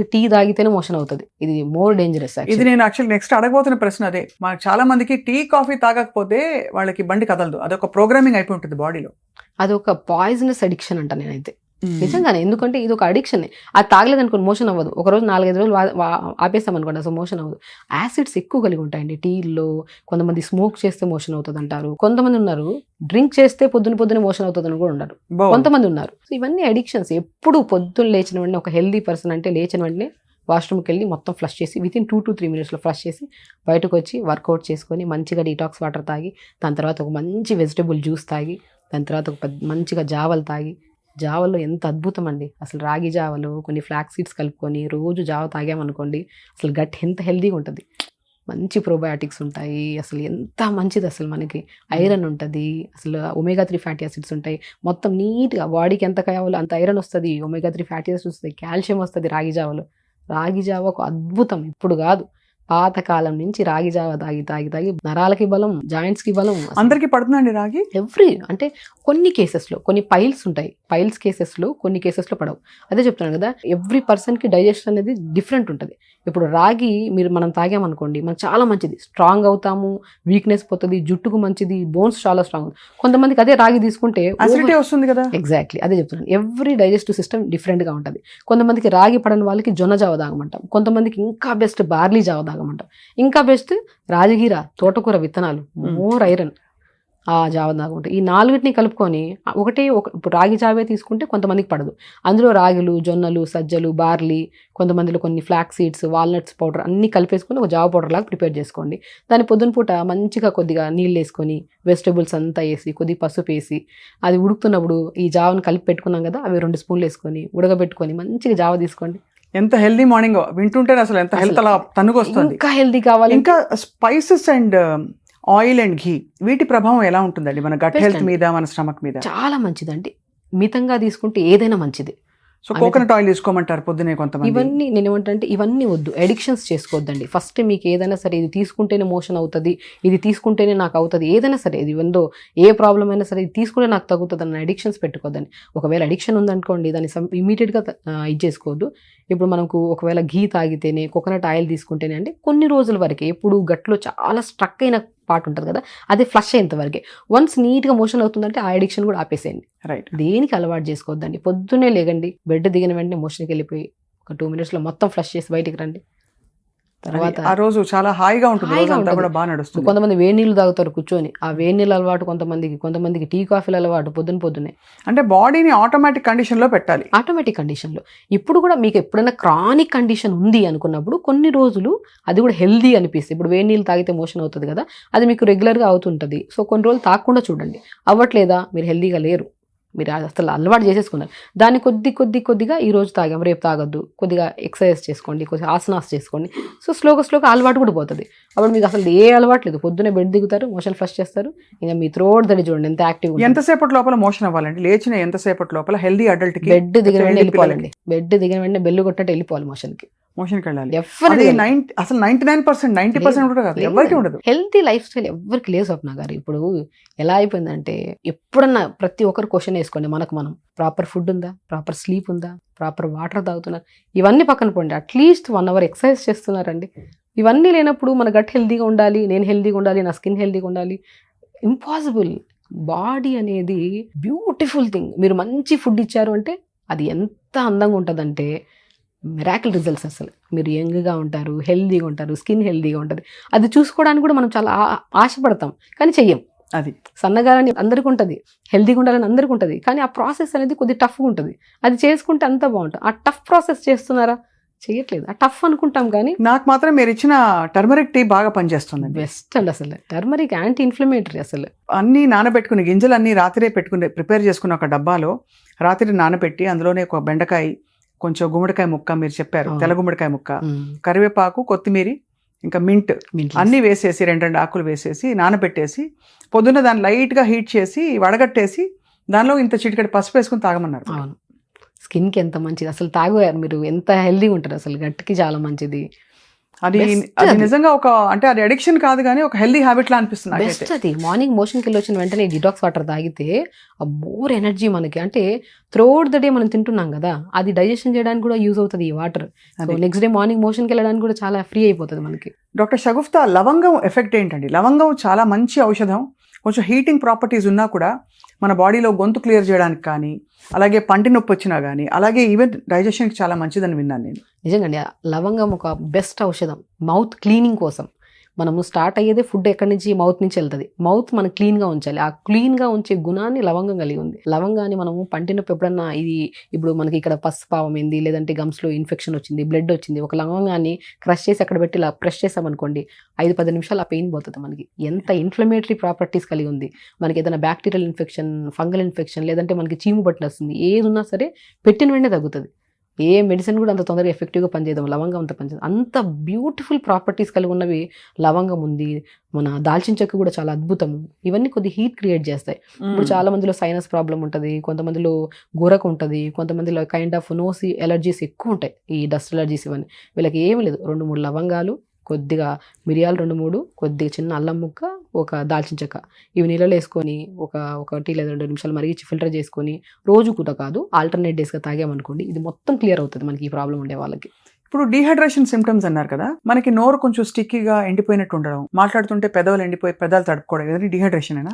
Tea తాగితేనే motion అవుతుంది. ఇది మోర్ డేంజరస్ ఇది నేను యాక్చువల్ నెక్స్ట్ అడగబోతున్న ప్రశ్న అదే. మాకు చాలా మందికి టీ కాఫీ తాగకపోతే వాళ్ళకి బండి కదలదు. అదొక ప్రోగ్రామింగ్ అయిపోయి ఉంటుంది బాడీలో. అది ఒక పాయిజనస్ అడిక్షన్ అంట నేనైతే. నిజంగానే ఎందుకంటే ఇది ఒక అడిక్షన్. అది తాగలేదు అనుకోండి మోషన్ అవ్వదు. ఒక రోజు నాలుగైదు రోజులు ఆపేస్తాం అనుకోండి అసలు మోషన్ అవ్వదు. యాసిడ్స్ ఎక్కువ కలిగి ఉంటాయండి టీల్లో. కొంతమంది స్మోక్ చేస్తే మోషన్ అవుతుంది అంటారు కొంతమంది ఉన్నారు డ్రింక్ చేస్తే పొద్దున పొద్దున మోషన్ అవుతుంది అని కూడా ఉన్నారు. కొంతమంది ఉన్నారు. సో ఇవన్నీ అడిక్షన్స్. ఎప్పుడు పొద్దున్న లేచిన వెంటనే ఒక హెల్దీ పర్సన్ అంటే లేచిన వెంటనే వాష్రూమ్కి వెళ్ళి మొత్తం ఫ్లష్ చేసి within two to three మినిట్స్లో ఫ్లష్ చేసి బయటకు వచ్చి వర్కౌట్ చేసుకొని మంచిగా డీటాక్స్ వాటర్ తాగి దాని తర్వాత ఒక మంచి వెజిటబుల్ జ్యూస్ తాగి దాని తర్వాత ఒక పెద్ద మంచిగా జావలు తాగి జావలో ఎంత అద్భుతం అండి అసలు రాగి జావలు కొన్ని ఫ్లాక్ సీడ్స్ కలుపుకొని రోజు జావ తాగామనుకోండి అసలు గట్ ఎంత హెల్దీగా ఉంటుంది. మంచి ప్రోబయాటిక్స్ ఉంటాయి. అసలు ఎంత మంచిది అసలు మనకి. ఐరన్ ఉంటుంది. అసలు ఒమేగా త్రీ ఫ్యాటీ యాసిడ్స్ ఉంటాయి. మొత్తం నీట్గా బాడీకి ఎంత కావాలో అంత ఐరన్ వస్తుంది. ఒమేగా త్రీ ఫ్యాటీ యాసిడ్స్ వస్తుంది. కాల్షియం వస్తుంది రాగి జావలో. రాగి జావ ఒక అద్భుతం. ఇప్పుడు కాదు. పాతకాలం నుంచి రాగి జావ తాగి తాగి తాగి నరాలకి బలం జాయింట్స్కి బలం అందరికి పడుతుందండి రాగి? ఎవ్రీ అంటే కొన్ని కేసెస్లో కొన్ని పైల్స్ ఉంటాయి. పైల్స్ కేసెస్లో కొన్ని కేసెస్లో పడవు. అదే చెప్తున్నాను కదా ఎవ్రీ పర్సన్కి డైజెషన్ అనేది డిఫరెంట్ ఉంటుంది. ఇప్పుడు రాగి మీరు మనం తాగామనుకోండి మనకు చాలా మంచిది. స్ట్రాంగ్ అవుతాము వీక్నెస్ పోతుంది జుట్టుకు మంచిది బోన్స్ చాలా స్ట్రాంగ్ కొంతమందికి అదే రాగి తీసుకుంటే అసిడిటీ వస్తుంది కదా? ఎగ్జాక్ట్లీ అదే చెప్తున్నాను. ఎవ్రీ డైజెస్టివ్ సిస్టమ్ డిఫరెంట్గా ఉంటుంది. కొంతమందికి రాగి పడని వాళ్ళకి జొన్న జావ తాగమంటాం. కొంతమందికి ఇంకా బెస్ట్ బార్లీ జావ తాగమంటాం. ఇంకా బెస్ట్ రాజగిర తోటకూర విత్తనాలు Hmm. మోర్ ఐరన్ ఆ జావ తాగుంటాం ఈ నాలుగిటిని కలుపుకొని ఒకటే ఒక ఇప్పుడు రాగి జావే తీసుకుంటే కొంతమందికి పడదు. అందులో రాగులు జొన్నలు సజ్జలు బార్లీ కొంతమందిలో కొన్ని ఫ్లాక్ సీడ్స్ వాల్నట్స్ పౌడర్ అన్ని కలిపేసుకొని ఒక జావ పౌడర్ లాగా ప్రిపేర్ చేసుకోండి. దాని పొద్దున పూట మంచిగా కొద్దిగా నీళ్ళు వేసుకొని వెజిటబుల్స్ అంతా వేసి కొద్దిగా పసుపు వేసి అది ఉడుకుతున్నప్పుడు ఈ జావను కలిపి పెట్టుకున్నాం కదా అవి రెండు స్పూన్లు వేసుకొని ఉడకబెట్టుకొని మంచిగా జావ తీసుకోండి. ఎంత హెల్దీ మార్నింగ్. వింటుంటే అసలు ఎంత హెల్త్ అలా తనుగు వస్తుంది ఇంకా హెల్దీ కావాలి. ఇంకా spices and oil and ghee. వీటి ప్రభావం ఎలా ఉంటుందండి? మన గట్ హెల్త్. మీద మన స్టమక్ మీద. చాలా మంచిదండి. మితంగా తీసుకుంటే ఏదైనా మంచిది. సో కోకోనట్ ఆయిల్ తీసుకోమంటారు పొద్దునే కొంతమంది. ఇవన్నీ నేను ఏమంటే ఇవన్నీ వద్దు. ఎడిక్షన్స్ చేసుకోవద్దండి. ఫస్ట్ మీకు ఏదైనా సరే ఇది తీసుకుంటేనే మోషన్ అవుతుంది ఇది తీసుకుంటేనే నాకు అవుతుంది. ఏదైనా సరే ఇది ఎందో ఏ ప్రాబ్లం అయినా సరే ఇది తీసుకుంటే నాకు తగ్గుతుంది అన్న అడిక్షన్స్ పెట్టుకోవద్దండి. ఒకవేళ అడిక్షన్ ఉందనుకోండి దాన్ని ఇమీడియట్గా ఇది చేసుకోవద్దు. ఇప్పుడు మనకు ఒకవేళ ఘీ తాగితేనే కోకోనట్ ఆయిల్ తీసుకుంటేనే అంటే కొన్ని రోజుల వరకే ఎప్పుడు గట్లో చాలా స్ట్రక్ అయిన పార్ట్ ఉంటుంది కదా అది ఫ్లష్ అయ్యేంత వరకే. వన్స్ నీట్గా మోషన్ అవుతుందంటే ఆ అడిక్షన్ కూడా ఆపేసేయండి. రైట్ దేనికి అలవాటు చేసుకోవద్దండి. పొద్దున్నే లేగండి బెడ్ దిగిన వెంటనే మోషన్కి వెళ్ళిపోయి ఒక టూ మినిట్స్లో మొత్తం ఫ్లష్ చేసి బయటికి రండి. తర్వాత ఆ రోజు చాలా హాయిగా ఉంటుంది. కూడా బాగా నడుస్తుంది. కొంతమంది వేడి నీళ్ళు తాగుతారు కూర్చొని ఆ వేడి నీళ్ళు అలవాటు కొంతమందికి కొంతమందికి టీ కాఫీలు అలవాటు పొద్దున పొద్దునే. అంటే బాడీని ఆటోమేటిక్ కండిషన్లో పెట్టాలి. ఆటోమేటిక్ కండిషన్లో. ఇప్పుడు కూడా మీకు ఎప్పుడైనా క్రానిక్ కండిషన్ ఉంది అనుకున్నప్పుడు కొన్ని రోజులు అది కూడా హెల్దీ అనిపిస్తుంది. ఇప్పుడు వేడి నీళ్ళు తాగితే మోషన్ అవుతుంది కదా అది మీకు రెగ్యులర్గా అవుతుంటుంది. సో కొన్ని రోజులు తాగకుండా చూడండి. అవ్వట్లేదా? మీరు హెల్దీగా లేరు. మీరు అసలు అలవాటు చేసేసుకున్నారు. దాన్ని కొద్ది కొద్ది కొద్దిగా ఈ రోజు తాగాం రేపు తాగొద్దు. కొద్దిగా ఎక్సర్సైజ్ చేసుకోండి కొద్దిగా ఆసనాస్ చేసుకోండి. సో స్లోగా స్లోగా అలవాటు కూడా పోతుంది. అప్పుడు మీకు అసలు ఏ అలవాటు లేదు. పొద్దున్నే బెడ్ దిగుతారు మోషన్ ఫ్లష్ చేస్తారు. ఇంకా మీ త్రోడ్ దడి చూడండి ఎంత యాక్టివ్ ఎంతసేపటి లోపల మోషన్ అవ్వాలండి? లేచిన ఎంతసేపటి లోపల హెల్దీ అడల్ట్ బెడ్ దిగిన వెంటనే వెళ్ళిపోవాలండి. బెడ్ దిగిన వెంటనే బెల్లు కొట్టినట్టు వెళ్ళిపోవాలి మోషన్కి మోషన్కి వెళ్ళాలి అసలు ninety nine percent ninety percent కూడా కాదు ఎవరికి ఉండదు. హెల్తీ లైఫ్ స్టైల్ ఎవరికి లేదు స్వప్న గారు. ఇప్పుడు ఎలా అయిపోయిందంటే ఎప్పుడన్నా ప్రతి ఒక్కరు క్వశ్చన్ వేసుకోండి మనకు మనం. ప్రాపర్ ఫుడ్ ఉందా? ప్రాపర్ స్లీప్ ఉందా? ప్రాపర్ వాటర్ తాగుతున్నారు ఇవన్నీ పక్కన పోండి. అట్లీస్ట్ వన్ అవర్ ఎక్సర్సైజ్ చేస్తున్నారండి. ఇవన్నీ లేనప్పుడు మన గట్ హెల్తీగా ఉండాలి నేను హెల్తీగా ఉండాలి నా స్కిన్ హెల్తీగా ఉండాలి. ఇంపాసిబుల్ బాడీ అనేది బ్యూటిఫుల్ థింగ్ మీరు మంచి ఫుడ్ ఇచ్చారు అంటే అది ఎంత అందంగా ఉంటుందంటే మిరాకిల్ రిజల్ట్స్ అసలు. మీరు యంగ్గా ఉంటారు హెల్దీగా ఉంటారు స్కిన్ హెల్దీగా ఉంటుంది. అది చూసుకోవడానికి కూడా మనం చాలా ఆశపడతాం కానీ చెయ్యం. అది. సన్నగాలని అందరికీ ఉంటుంది హెల్దీగా ఉండాలని అందరికీ ఉంటుంది కానీ ఆ ప్రాసెస్ అనేది కొద్ది టఫ్గా ఉంటుంది. అది చేసుకుంటే అంత బాగుంటుంది. ఆ టఫ్ ప్రాసెస్ చేస్తున్నారా? చేయట్లేదు ఆ టఫ్ అనుకుంటాం కానీ నాకు మాత్రం మీరు ఇచ్చిన టర్మరిక్ టీ బాగా పనిచేస్తుందండి. బెస్ట్ అండి అసలు. టర్మరిక్ యాంటీ ఇన్ఫ్లమేటరీ అసలు. అన్నీ నానబెట్టుకుని గింజలు అన్నీ రాత్రే పెట్టుకుని ప్రిపేర్ చేసుకున్న ఒక డబ్బాలో రాత్రి నానబెట్టి అందులోనే ఒక బెండకాయ కొంచెం గుమ్మడికాయ ముక్క మీరు చెప్పారు. తెల్ల గుమ్మడికాయ ముక్క. కరివేపాకు కొత్తిమీరి ఇంకా మింట్ అన్నీ వేసేసి రెండు రెండు ఆకులు వేసేసి నానబెట్టేసి పొద్దున్న దాన్ని లైట్గా హీట్ చేసి వడగట్టేసి దానిలో ఇంత చిటికెడు పసుపు వేసుకుని తాగమన్నారు స్కిన్కి ఎంత మంచిది. అసలు తాగారు మీరు? ఎంత హెల్దీగా ఉంటారు అసలు? గట్టికి చాలా మంచిది. అది అది. నిజంగా ఒక అంటే అది అడిక్షన్ కాదు కానీ ఒక హెల్దీ హ్యాబిట్ లా అనిపిస్తుంది బెస్ట్ అది మార్నింగ్ మోషన్కి వెళ్ళి వచ్చిన వెంటనే డిటాక్స్ వాటర్ తాగితే మోర్ ఎనర్జీ మనకి. అంటే త్రోడ్ ద డే మనం తింటున్నాం కదా అది డైజెషన్ చేయడానికి కూడా యూజ్ అవుతుంది ఈ వాటర్. నెక్స్ట్ డే మార్నింగ్ మోషన్కి వెళ్ళడానికి కూడా చాలా ఫ్రీ అయిపోతుంది మనకి. డాక్టర్ షగుఫ్తా లవంగం ఎఫెక్ట్ ఏంటండి? లవంగం చాలా మంచి ఔషధం. కొంచెం హీటింగ్ ప్రాపర్టీస్ ఉన్నా కూడా మన బాడీలో గొంతు క్లియర్ చేయడానికి కానీ అలాగే పంటి నొప్పి వచ్చినా కానీ అలాగే ఈవెన్ డైజెషన్కి చాలా మంచిదని విన్నాను నేను. నిజంగాండి లవంగం ఒక బెస్ట్ ఔషధం. మౌత్ క్లీనింగ్ కోసం. మనము స్టార్ట్ అయ్యేదే ఫుడ్ ఎక్కడి నుంచి? మౌత్ నుంచి వెళ్తుంది. మౌత్ మనం క్లీన్గా ఉంచాలి. ఆ క్లీన్గా ఉంచే గుణాన్ని లవంగం కలిగి ఉంది. లవంగాన్ని మనము పంటినప్పుడు ఎప్పుడన్నా ఇది ఇప్పుడు మనకి ఇక్కడ పసు పావం ఏంది? లేదంటే గమ్స్లో ఇన్ఫెక్షన్ వచ్చింది బ్లడ్ వచ్చింది ఒక లవంగాన్ని క్రష్ చేసి అక్కడ పెట్టి ఇలా ప్రెస్ చేసామనుకోండి ఐదు పది నిమిషాలు ఆ పెయిన్ పోతుంది మనకి. ఎంత ఇన్ఫ్లమేటరీ ప్రాపర్టీస్ కలిగి ఉంది. మనకి ఏదైనా బ్యాక్టీరియల్ ఇన్ఫెక్షన్ ఫంగల్ ఇన్ఫెక్షన్ లేదంటే మనకి చీము బట్టలు వస్తుంది ఏది ఉన్నా సరే పెట్టిన వెంటనే తగ్గుతుంది. ఏ మెడిసిన్ కూడా అంత తొందరగా ఎఫెక్టివ్గా పనిచేయదు లవంగం అంత పనిచేయదు. అంత బ్యూటిఫుల్ ప్రాపర్టీస్ కలిగి ఉన్నవి లవంగం ఉంది మన దాల్చిన చెక్క కూడా చాలా అద్భుతము ఇవన్నీ కొద్ది హీట్ క్రియేట్ చేస్తాయి. ఇప్పుడు చాలా మందిలో సైనస్ ప్రాబ్లం ఉంటుంది కొంతమందిలో గోరకు ఉంటుంది కొంతమందిలో కైండ్ ఆఫ్ నోసి ఎలర్జీస్ ఎక్కువ ఉంటాయి ఈ డస్ట్ ఎలర్జీస్ ఇవన్నీ. వీళ్ళకి ఏమీ లేదు. రెండు మూడు లవంగాలు కొద్దిగా మిరియాలు రెండు మూడు కొద్దిగా చిన్న అల్లం ముక్క ఒక దాల్చిన చెక్క. ఇవి నీళ్ళలో వేసుకొని ఒక ఒకటి లేదా రెండు నిమిషాలు మరిగించి ఫిల్టర్ చేసుకొని రోజు కూడా కాదు ఆల్టర్నేట్ డేస్గా తాగామనుకోండి ఇది మొత్తం క్లియర్ అవుతుంది మనకి ఈ ప్రాబ్లం ఉండే వాళ్ళకి. ఇప్పుడు డీహైడ్రేషన్ సిమ్టమ్స్ అన్నారు కదా మనకి నోరు కొంచెం స్టిక్కీగా ఎండిపోయినట్టు ఉండడం మాట్లాడుతుంటే పెదవులు ఎండిపోయి పెదాలు తడుపుకోవడం ఇవన్నీ డీహైడ్రేషన్ అయినా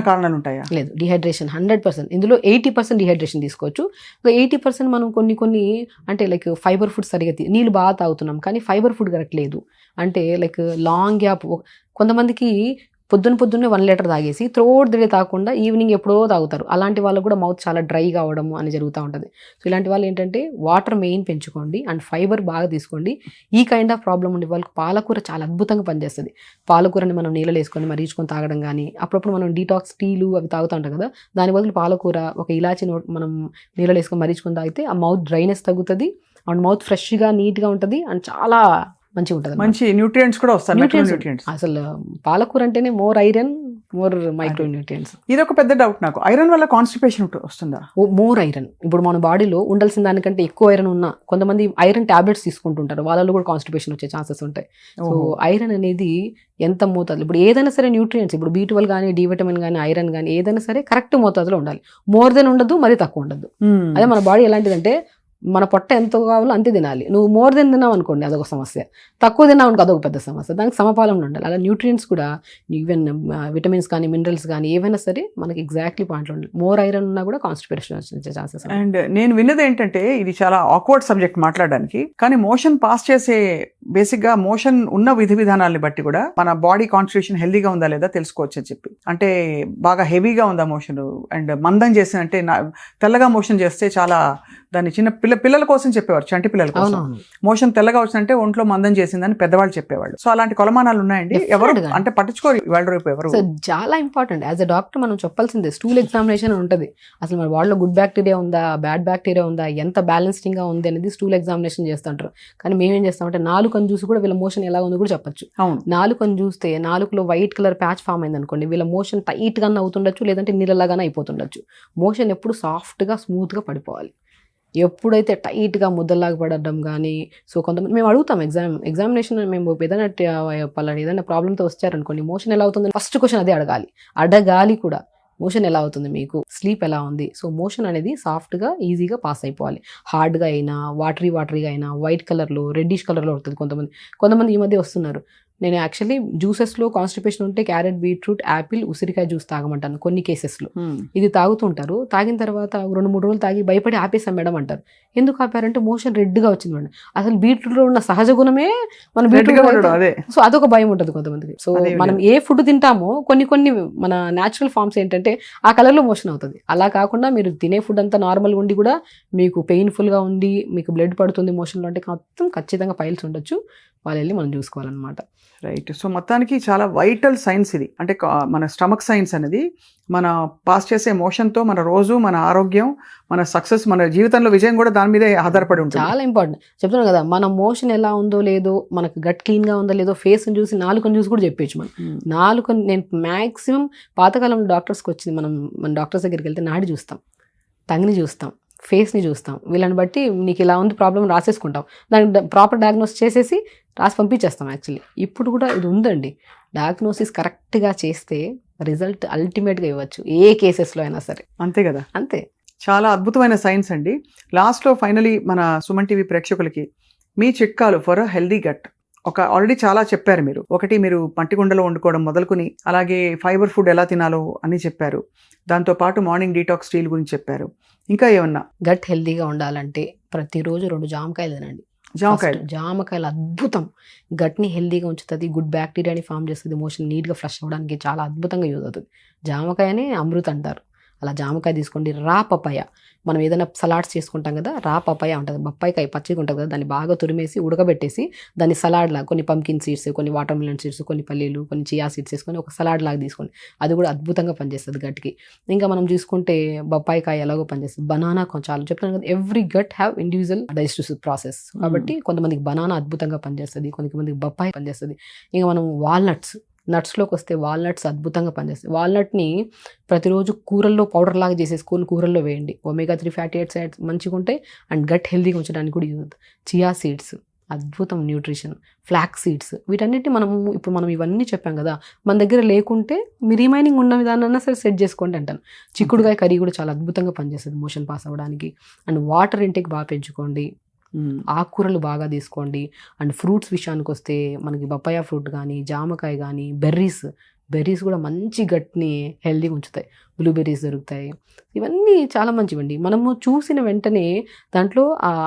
కారణాలు ఉంటాయా లేదు. డిహైడ్రేషన్ హండ్రెడ్ పర్సెంట్ ఇందులో ఎయిటీ పర్సెంట్ డిహైడ్రేషన్ తీసుకోవచ్చు. ఎయిటీ పర్సెంట్ మనం కొన్ని కొన్ని అంటే లైక్ ఫైబర్ ఫుడ్ సరిగా నీళ్ళు బాగా తాగుతున్నాం. కానీ ఫైబర్ ఫుడ్ కరెక్ట్ లేదు. అంటే లైక్ లాంగ్ గ్యాప్ కొంతమందికి పొద్దున్న పొద్దున్నే వన్ లీటర్ తాగేసి త్రోడ్ దిడే తాగకుండా ఈవినింగ్ ఎప్పుడో తాగుతారు. అలాంటి వాళ్ళకు కూడా మౌత్ చాలా డ్రై కావడం అని జరుగుతూ ఉంటుంది. సో ఇలాంటి వాళ్ళు ఏంటంటే వాటర్ మెయిన్ పెంచుకోండి అండ్ ఫైబర్ బాగా తీసుకోండి. ఈ కైండ్ ఆఫ్ ప్రాబ్లం ఉండే వాళ్ళకి పాలకూర చాలా అద్భుతంగా పనిచేస్తుంది. పాలకూరని మనం నీళ్ళలో వేసుకొని మరీచుకొని తాగడం కానీ అప్పుడప్పుడు మనం డీటాక్స్ టీలు అవి తాగుతూ ఉంటాం కదా దాని బదులు పాలకూర ఒక ఇలాచి మనం నీళ్ళలో వేసుకొని మరీచుకొని తాగితే ఆ మౌత్ డ్రైనెస్ తగ్గుతుంది. అండ్ మౌత్ ఫ్రెష్గా నీట్గా ఉంటుంది. అండ్ చాలా మంచిగా ఉంటుంది. మంచి న్యూట్రియంట్స్ కూడా వస్తాయి అసలు పాలకూర అంటేనే more iron more micronutrients ఇది ఒక పెద్ద డౌట్ నాకు. ఐరన్ వల్ల కాన్స్టిపేషన్ వస్తుందా? మోర్ ఐరన్ ఇప్పుడు మన బాడీలో ఉండాల్సిన దానికంటే ఎక్కువ ఐరన్ ఉన్నా కొంతమంది ఐరన్ టాబ్లెట్స్ తీసుకుంటుంటారు. వాళ్ళలో కూడా కాన్స్టిపేషన్ వచ్చే ఛాన్సెస్ ఉంటాయి. సో. ఐరన్ అనేది ఎంత మోతాదు ఇప్పుడు ఏదైనా సరే న్యూట్రియంట్స్ ఇప్పుడు బీ ట్వెల్వ్ కానీ డి విటమిన్ కానీ ఐరన్ కానీ ఏదైనా సరే కరెక్ట్ మోతాదులో ఉండాలి. మోర్ దెన్ ఉండదు మరీ తక్కువ ఉండదు. మ్మ్. అదే మన బాడీ ఎలాంటిదంటే మన పొట్ట ఎంత కావాలో అంతే తినాలి. నువ్వు మోర్ దెన్ తిన్నావు అనుకోండి అదొక సమస్య. తక్కువ తిన్నావు అనుకో అదొక పెద్ద సమస్య. దానికి సమపాలంలో ఉండాలి. అలా న్యూట్రియంట్స్ కూడా ఈవెన్ విటమిన్స్ కానీ మినరల్స్ కానీ ఏవైనా సరే మనకి ఎగ్జాక్ట్లీ పాయింట్లో ఉండాలి. మోర్ ఐరన్ ఉన్నా కూడా కాన్స్టిపేషన్ వచ్చే ఛాన్సెస్ అండ్ నేను విన్నది ఏంటంటే ఇది చాలా ఆక్వర్డ్ సబ్జెక్ట్ మాట్లాడడానికి. కానీ మోషన్ పాస్ చేసే బేసిక్గా మోషన్ ఉన్న విధి విధానాల్ని బట్టి కూడా మన బాడీ కాన్స్టిట్యూషన్ హెల్దీగా ఉందా లేదా తెలుసుకోవచ్చు అని చెప్పి. అంటే బాగా హెవీగా ఉందా మోషన్? అండ్ మందం చేసిన అంటే తెల్లగా మోషన్ చేస్తే చాలా దాన్ని చిన్న పిల్ల పిల్లల కోసం చెప్పేవారు చంటి పిల్లల కోసం. మోషన్ తెల్లగా వచ్చిందంటే ఒంట్లో మందం చేసిందని పెద్దవాళ్ళు చెప్పేవాళ్ళు. సో అలాంటి కొలమానాలు ఉన్నాయండి. ఎవరు. అంటే పట్టించుకోరు ఇవాళ రేపు ఎవరు. చాలా ఇంపార్టెంట్ యాజ్ అ డాక్టర్ మనం చెప్పాల్సిందే స్టూల్ ఎగ్జామినేషన్ ఉంటుంది. అసలు మన వాళ్ళలో గుడ్ బ్యాక్టీరియా ఉందా బ్యాడ్ బ్యాక్టీరియా ఉందా ఎంత బ్యాలెన్సింగ్గా ఉంది అనేది స్టూల్ ఎగ్జామినేషన్ చేస్తుంటారు. కానీ మేమేం చేస్తామంటే నాలుకని చూసి కూడా వీళ్ళ మోషన్ ఎలా ఉందో కూడా చెప్పొచ్చు. అవును. నాలుకని చూస్తే నాలుకలో వైట్ కలర్ ప్యాచ్ ఫామ్ అయింది అనుకోండి వీళ్ళ మోషన్ టైట్గా అవుతుండొచ్చు లేదంటే నీళ్ళలాగానే అయిపోతుండొచ్చు. మోషన్ ఎప్పుడు సాఫ్ట్గా స్మూత్గా పడిపోవాలి. ఎప్పుడైతే టైట్గా ముద్దలాగా పడడం కానీ సో కొంతమంది మేము అడుగుతాం ఎగ్జామ్ ఎగ్జామినేషన్ మేము ఏదైనా ట- పలానా ఏదైనా ప్రాబ్లంతో వచ్చారనుకోండి మోషన్ ఎలా అవుతుంది? ఫస్ట్ క్వశ్చన్ అదే అడగాలి. అడగాలి కూడా. మోషన్ ఎలా అవుతుంది మీకు? స్లీప్ ఎలా ఉంది? సో మోషన్ అనేది సాఫ్ట్గా ఈజీగా పాస్ అయిపోవాలి. హార్డ్గా అయినా వాటరీ వాటరీగా అయినా వైట్ కలర్లో రెడ్డిష్ కలర్లో వస్తుంది కొంతమంది. కొంతమంది ఈ మధ్య వస్తున్నారు. నేను యాక్చువల్లీ జ్యూసెస్లో కాన్స్టిపేషన్ ఉంటే క్యారెట్ బీట్రూట్ యాపిల్ ఉసిరికాయ జ్యూస్ తాగమంటాను కొన్ని కేసెస్లో Hmm. ఇది తాగుతుంటారు. తాగిన తర్వాత రెండు మూడు రోజులు తాగి భయపడి ఆపేసాం మేడం అంటారు. ఎందుకు ఆపారంటే మోషన్ రెడ్గా వచ్చింది మేడం. అసలు బీట్రూట్లో ఉన్న సహజ గుణమే మన బీట్రూట్ సో అదొక భయం ఉంటుంది కొంతమందికి. సో మనం ఏ ఫుడ్ తింటామో కొన్ని కొన్ని మన న్యాచురల్ ఫార్మ్స్ ఏంటంటే ఆ కలర్లో మోషన్ అవుతుంది. అలా కాకుండా మీరు తినే ఫుడ్ అంతా నార్మల్గా ఉండి కూడా మీకు పెయిన్ఫుల్గా ఉండి మీకు బ్లడ్ పడుతుంది మోషన్లో అంటే మొత్తం ఖచ్చితంగా ఫైల్స్ ఉండొచ్చు. వాళ్ళు వెళ్ళి మనం చూసుకోవాలన్నమాట. రైట్ సో మొత్తానికి చాలా వైటల్ సైన్స్ ఇది. అంటే మన స్టమక్ సైన్స్ అనేది మన పాస్ చేసే మోషన్తో మన రోజు మన ఆరోగ్యం మన సక్సెస్ మన జీవితంలో విజయం కూడా దాని మీదే ఆధారపడి ఉంటుంది. చాలా ఇంపార్టెంట్ చెప్తున్నాను కదా మన మోషన్ ఎలా ఉందో లేదో మనకు గట్ క్లీన్గా ఉందో లేదో ఫేస్ చూసి నాలుకని చూసి కూడా చెప్పేచ్చు మనం. Hmm. నాలుక నేను మ్యాక్సిమం పాతకాలంలో డాక్టర్స్కి వచ్చింది. మనం మన డాక్టర్స్ దగ్గరికి వెళ్తే నాడి చూస్తాం టంగ్ని చూస్తాం ఫేస్ని చూస్తాం. వీళ్ళని బట్టి నీకు ఇలా ఉంది ప్రాబ్లం రాసేసుకుంటాం. దానికి ప్రాపర్ డయాగ్నోస్ చేసేసి రాసి పంపించేస్తాం యాక్చువల్లీ. ఇప్పుడు కూడా ఇది ఉందండి. డయాగ్నోసిస్ కరెక్ట్గా చేస్తే రిజల్ట్ అల్టిమేట్గా ఇవ్వచ్చు. ఏ కేసెస్లో అయినా సరే. అంతే కదా? అంతే. చాలా అద్భుతమైన సైన్స్ అండి. లాస్ట్లో ఫైనలీ మన సుమన్ టీవీ ప్రేక్షకులకి మీ చిట్కాలు ఫర్ హెల్దీ గట్. ఒక ఆల్రెడీ చాలా చెప్పారు మీరు. ఒకటి మీరు మట్టికుండలో వండుకోవడం మొదలుకుని అలాగే ఫైబర్ ఫుడ్ ఎలా తినాలో అని చెప్పారు. దాంతోపాటు మార్నింగ్ డీటాక్స్ స్టీల్ గురించి చెప్పారు. ఇంకా ఏమన్నా? గట్ హెల్తీగా ఉండాలంటే ప్రతిరోజు రెండు జామకాయలు తినండి. జామకాయలు జామకాయలు అద్భుతం. గట్ని హెల్దీగా ఉంచుతుంది గుడ్ బ్యాక్టీరియాని ఫామ్ చేస్తుంది మోషన్ నీట్గా ఫ్లష్ అవ్వడానికి చాలా అద్భుతంగా యూజ్ అవుతుంది. జామకాయని అమృత్ అంటారు. అలా జామకాయ తీసుకోండి. రా పపాయ. మనం ఏదైనా సలాడ్స్ చేసుకుంటాం కదా రా పపాయ ఉంటుంది బొప్పాయికాయ పచ్చిగా ఉంటుంది కదా దాన్ని బాగా తురిమేసి ఉడకబెట్టేసి దాన్ని సలాడ్ లాగా కొన్ని పంకిన్ సీడ్స్ కొన్ని వాటర్ మిలన్ సీడ్స్ కొన్ని పల్లీలు కొన్ని చియా సీడ్స్ వేసుకొని ఒక సలాడ్ లాగా తీసుకోండి. అది కూడా అద్భుతంగా పనిచేస్తుంది గట్కి ఇంకా మనం చూసుకుంటే బొప్పాయికాయ ఎలాగో పనిచేస్తుంది. బనానా కొంచెం చాలా చెప్తాను కదా every gut have individual digestive process కాబట్టి కొంతమందికి బనానా అద్భుతంగా పనిచేస్తుంది కొంతమందికి బొప్పాయి పనిచేస్తుంది. ఇంకా మనం వాల్నట్స్ నట్స్లోకి వస్తే వాల్నట్స్ అద్భుతంగా పనిచేస్తాయి. వాల్నట్ని ప్రతిరోజు కూరల్లో పౌడర్ లాగా చేసేసుకొని కూరల్లో వేయండి. Omega three fatty acids మంచిగా ఉంటాయి అండ్ గట్ హెల్తీగా ఉంచడానికి కూడా యూజ్ చియా సీడ్స్ అద్భుతం న్యూట్రిషన్. ఫ్లాక్ సీడ్స్ వీటన్నిటిని మనము ఇప్పుడు మనం ఇవన్నీ చెప్పాం కదా మన దగ్గర లేకుంటే మీ రిమైనింగ్ ఉన్న విధానాన్ని సరే సెట్ చేసుకోండి అంటాను. చిక్కుడుగాయ కర్రీ కూడా చాలా అద్భుతంగా పనిచేస్తుంది మోషన్ పాస్ అవ్వడానికి. అండ్ వాటర్ ఇంటేక్ బాగా పెంచుకోండి. ఆకుకూరలు బాగా తీసుకోండి. అండ్ ఫ్రూట్స్ విషయానికి వస్తే మనకి బొప్పాయ ఫ్రూట్ కానీ జామకాయ కానీ బెర్రీస్ బెర్రీస్ కూడా మంచి గట్ని హెల్దీగా ఉంచుతాయి. బ్లూబెర్రీస్ దొరుకుతాయి. ఇవన్నీ చాలా మంచివండి. మనము చూసిన వెంటనే దాంట్లో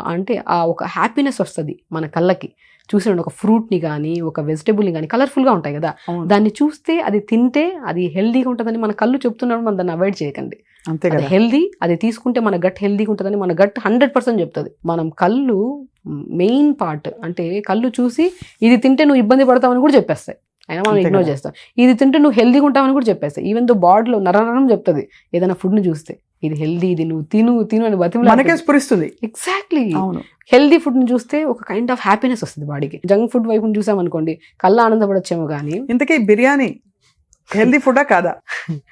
అంటే ఆ ఒక హ్యాపీనెస్ వస్తుంది మన కళ్ళకి. చూసిన ఒక ఫ్రూట్ని కానీ ఒక వెజిటబుల్ని కానీ కలర్ఫుల్గా ఉంటాయి కదా. దాన్ని చూస్తే అది తింటే అది హెల్దీగా ఉంటుందని మన కళ్ళు చెప్తున్నప్పుడు మనం దాన్ని అవాయిడ్ చేయకండి. అంతే కదా. హెల్దీ అది తీసుకుంటే మన గట్ హెల్దీగా ఉంటుందని మన గట్ హండ్రెడ్ పర్సెంట్ చెప్తుంది. మనం కళ్ళు మెయిన్ పార్ట్ అంటే కళ్ళు చూసి ఇది తింటే నువ్వు ఇబ్బంది పడతావని కూడా చెప్పేస్తాయి. అయినా మనం ఇగ్నోర్. చేస్తాం. ఇది తింటే నువ్వు హెల్దీగా ఉంటావని కూడా చెప్పేస్తాయి. ఈవెన్ దో బాడీలో నరనరం చెప్తుంది ఏదైనా ఫుడ్ని చూస్తే. ఇది హెల్దీ ఇది నువ్వు తిను తిను అని మనకే బతిమలాడుతుంది స్ఫురిస్తుంది. ఎగ్జాక్ట్లీ అవును. హెల్దీ ఫుడ్ని చూస్తే ఒక కైండ్ ఆఫ్ హ్యాపీనెస్ వస్తుంది బాడీకి. జంక్ ఫుడ్ వైపు చూసామనుకోండి కళ్ళ ఆనందపడొచ్చేమో కానీ ఇంతకీ బిర్యానీ హెల్దీ ఫుడా కాదా?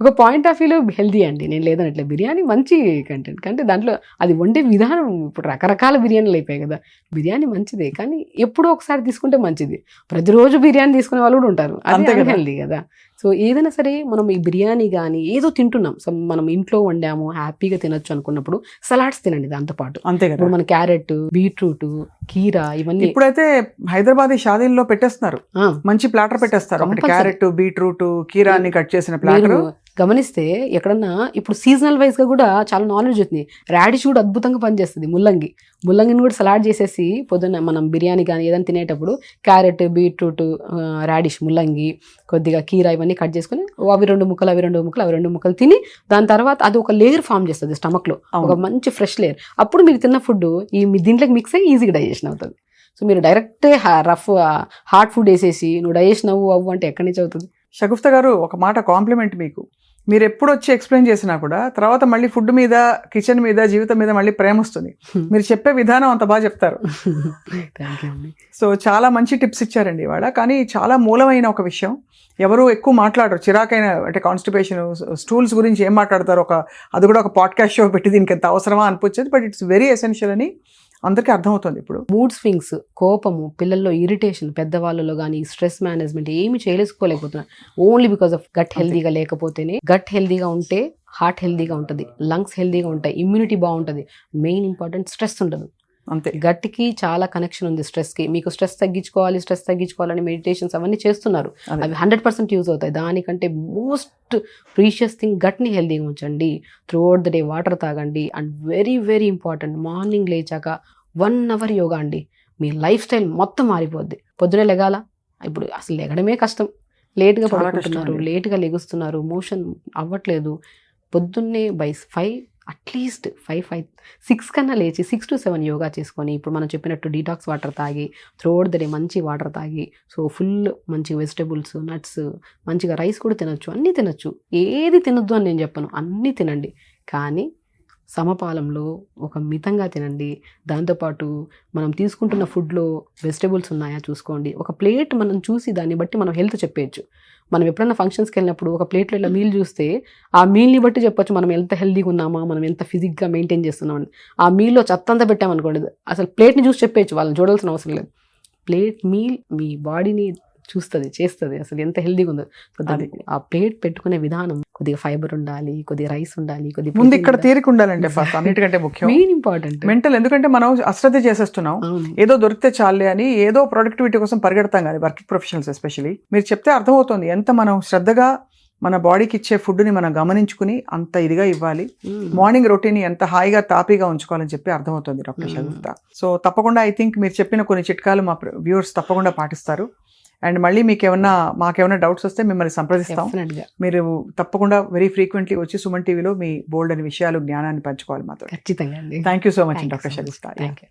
ఒక పాయింట్ ఆఫ్ వ్యూలో హెల్దీ అండి. నేను లేదనట్లే బిర్యానీ మంచి కంటెంట్ అంటే దాంట్లో అది వండే విధానం ఇప్పుడు రకరకాల బిర్యానీలు అయిపోయాయి కదా. బిర్యానీ మంచిదే. కానీ ఎప్పుడో ఒకసారి తీసుకుంటే మంచిది. ప్రతిరోజు బిర్యానీ తీసుకునే వాళ్ళు కూడా ఉంటారు. అంతే అది. హెల్దీ కదా. సో ఏదైనా సరే మనం ఈ బిర్యానీ కానీ ఏదో తింటున్నాం. సో మనం ఇంట్లో వండాము హ్యాపీగా తినొచ్చు అనుకున్నప్పుడు సలాడ్స్ తినండి దాంతోపాటు అంతే కదా. మన క్యారెట్ బీట్రూట్ కీరా ఇవన్నీ ఇప్పుడైతే హైదరాబాద్ షాదీల్లో పెట్టేస్తున్నారు. మంచి ప్లాటర్ పెట్టేస్తారు. క్యారెట్ బీట్రూట్ కీరా అన్ని కట్ చేసిన ప్లాటర్. గమనిస్తే ఎక్కడన్నా ఇప్పుడు సీజనల్ వైజ్గా కూడా చాలా నాలెడ్జ్ అవుతుంది రాడిష్ కూడా అద్భుతంగా పనిచేస్తుంది ముల్లంగి. ముల్లంగిని కూడా సలాడ్ చేసేసి పొద్దున్న మనం బిర్యానీ కానీ ఏదైనా తినేటప్పుడు క్యారెట్ బీట్రూట్ రాడిష్ ముల్లంగి కొద్దిగా కీరా ఇవన్నీ కట్ చేసుకుని అవి రెండు ముక్కలు అవి రెండు ముక్కలు అవి రెండు ముక్కలు తిని దాని తర్వాత అది ఒక లేయర్ ఫామ్ చేస్తుంది stomach లో. ఒక. మంచి ఫ్రెష్ లేయర్ అప్పుడు మీరు తిన్న ఫుడ్ ఈ మీ దీంట్లోకి మిక్స్ అయ్యి ఈజీగా డైజెషన్ అవుతుంది. సో మీరు డైరెక్ట్ రఫ్ హార్డ్ ఫుడ్ వేసేసి నువ్వు డైజెషన్ అవ్వు అవ్వు అంటే ఎక్కడి నుంచి అవుతుంది? షగుఫ్తా గారు ఒక మాట కాంప్లిమెంట్ మీకు. మీరు ఎప్పుడు వచ్చి ఎక్స్ప్లెయిన్ చేసినా కూడా తర్వాత మళ్ళీ ఫుడ్ మీద కిచెన్ మీద జీవితం మీద మళ్ళీ ప్రేమ వస్తుంది మీరు చెప్పే విధానం అంత బాగా చెప్తారు. సో చాలా మంచి టిప్స్ ఇచ్చారండి ఇవాళ. కానీ చాలా మూలమైన ఒక విషయం. ఎవరు ఎక్కువ మాట్లాడరు. చిరాకైన అంటే కాన్స్టిపేషన్ స్టూల్స్ గురించి ఏం మాట్లాడతారు? ఒక అది కూడా ఒక పాడ్కాస్ట్ షో పెట్టి దీనికి ఎంత అవసరమా అనిపించేది. బట్ ఇట్స్ వెరీ ఎసెన్షియల్ అని అందరికీ అర్థమవుతుంది ఇప్పుడు. మూడ్ స్వింగ్స్ కోపము పిల్లల్లో ఇరిటేషన్ పెద్దవాళ్ళలో కానీ స్ట్రెస్ మేనేజ్మెంట్ ఏమి చేయలేసుకోలేకపోతున్నారు ఓన్లీ బికాస్ ఆఫ్ గట్ హెల్దీగా లేకపోతేనే గట్ హెల్దీగా ఉంటే హార్ట్ హెల్దీగా ఉంటుంది లంగ్స్ హెల్దీగా ఉంటాయి ఇమ్యూనిటీ బాగుంటుంది. మెయిన్ ఇంపార్టెంట్ స్ట్రెస్ ఉండదు అంతే. గట్కి చాలా కనెక్షన్ ఉంది స్ట్రెస్కి మీకు స్ట్రెస్ తగ్గించుకోవాలి స్ట్రెస్ తగ్గించుకోవాలని మెడిటేషన్స్ అవన్నీ చేస్తున్నారు. అవి హండ్రెడ్ పర్సెంట్ యూజ్ అవుతాయి. దానికంటే మోస్ట్ ప్రీషియస్ థింగ్ గట్ని హెల్దీగా ఉంచండి. Throughout the day water తాగండి. And very very important morning లేచాక వన్ అవర్ యోగా అండి. మీ లైఫ్ స్టైల్ మొత్తం మారిపోద్ది. పొద్దునే లెగాల ఇప్పుడు అసలు లెగడమే కష్టం. లేట్గా పడుకుంటున్నారు. లేట్గా లెగుస్తున్నారు మోషన్ అవ్వట్లేదు. పొద్దున్నే by five at least five five six కన్నా లేచి సిక్స్ టు సెవెన్ యోగా చేసుకొని ఇప్పుడు మనం చెప్పినట్టు డీటాక్స్ వాటర్ తాగి త్రోడ్ డే మంచి వాటర్ తాగి సో ఫుల్ మంచి వెజిటబుల్స్ నట్స్ మంచిగా రైస్ కూడా తినొచ్చు అన్నీ తినొచ్చు. ఏది తినొద్దు అని నేను చెప్పను అన్నీ తినండి. కానీ సమపాలంలో ఒక మితంగా తినండి. దాంతోపాటు మనం తీసుకుంటున్న ఫుడ్లో వెజిటేబుల్స్ ఉన్నాయా చూసుకోండి. ఒక ప్లేట్ మనం చూసి దాన్ని బట్టి మనం హెల్త్ చెప్పేయచ్చు. మనం ఎప్పుడైనా ఫంక్షన్స్కి వెళ్ళినప్పుడు ఒక ప్లేట్లో ఇలా మీల్ చూస్తే ఆ మీల్ని బట్టి చెప్పొచ్చు మనం ఎంత హెల్దీగా ఉన్నామా మనం ఎంత ఫిజిక్గా మెయింటైన్ చేస్తున్నామని. ఆ మీల్లో చెత్తంతా పెట్టామనుకోండి అసలు ప్లేట్ని చూసి చెప్పేయచ్చు వాళ్ళని చూడాల్సిన అవసరం లేదు. ప్లేట్ మీల్ మీ బాడీని చూస్తుంది చేస్తుంది. అసలు ఎంత హెల్దీగా ఉందో. ఆ ప్లేట్ పెట్టుకునే విధానం కొద్దిగా ఫైబర్ ఉండాలి కొద్దిగా రైస్ ఉండాలి కొద్దిగా ముందు ఇక్కడ తీరిక ఉండాలంటే ఫస్ట్ అన్నిటికంటే ముఖ్యం. మెయిన్ ఇంపార్టెంట్ మెంటల్ ఎందుకంటే మనం అశ్రద్ధ చేసేస్తున్నాం. ఏదో దొరికితే చాలే అని ఏదో ప్రొడక్టివిటీ కోసం పరిగెడతాం కానీ వర్కింగ్ ప్రొఫెషనల్స్ ఎస్పెషలీ మీరు చెప్తే అర్థమవుతుంది ఎంత మనం శ్రద్ధగా మన బాడీకి ఇచ్చే ఫుడ్ని మనం గమనించుకుని అంత ఇదిగా ఇవ్వాలి. మార్నింగ్ రొటీన్ ఎంత హాయిగా తాపీగా ఉంచుకోవాలని చెప్పి అర్థమవుతుంది డాక్టర్ మ్మ్. షగుఫ్తా సో తప్పకుండా ఐ థింక్ మీరు చెప్పిన కొన్ని చిట్కాలు మా వ్యూవర్స్ తప్పకుండా పాటిస్తారు. అండ్ మళ్ళీ మీకు ఏమన్నా మాకేమైనా డౌట్స్ వస్తే మిమ్మల్ని సంప్రదిస్తాం. మీరు తప్పకుండా వెరీ ఫ్రీక్వెంట్లీ వచ్చి సుమన్ టీవీలో మీ బోల్డ్ అని విషయాలు జ్ఞానాన్ని పంచుకోవాలి మాతో ఖచ్చితంగా thank you so much doctor. Shagufta Thank you.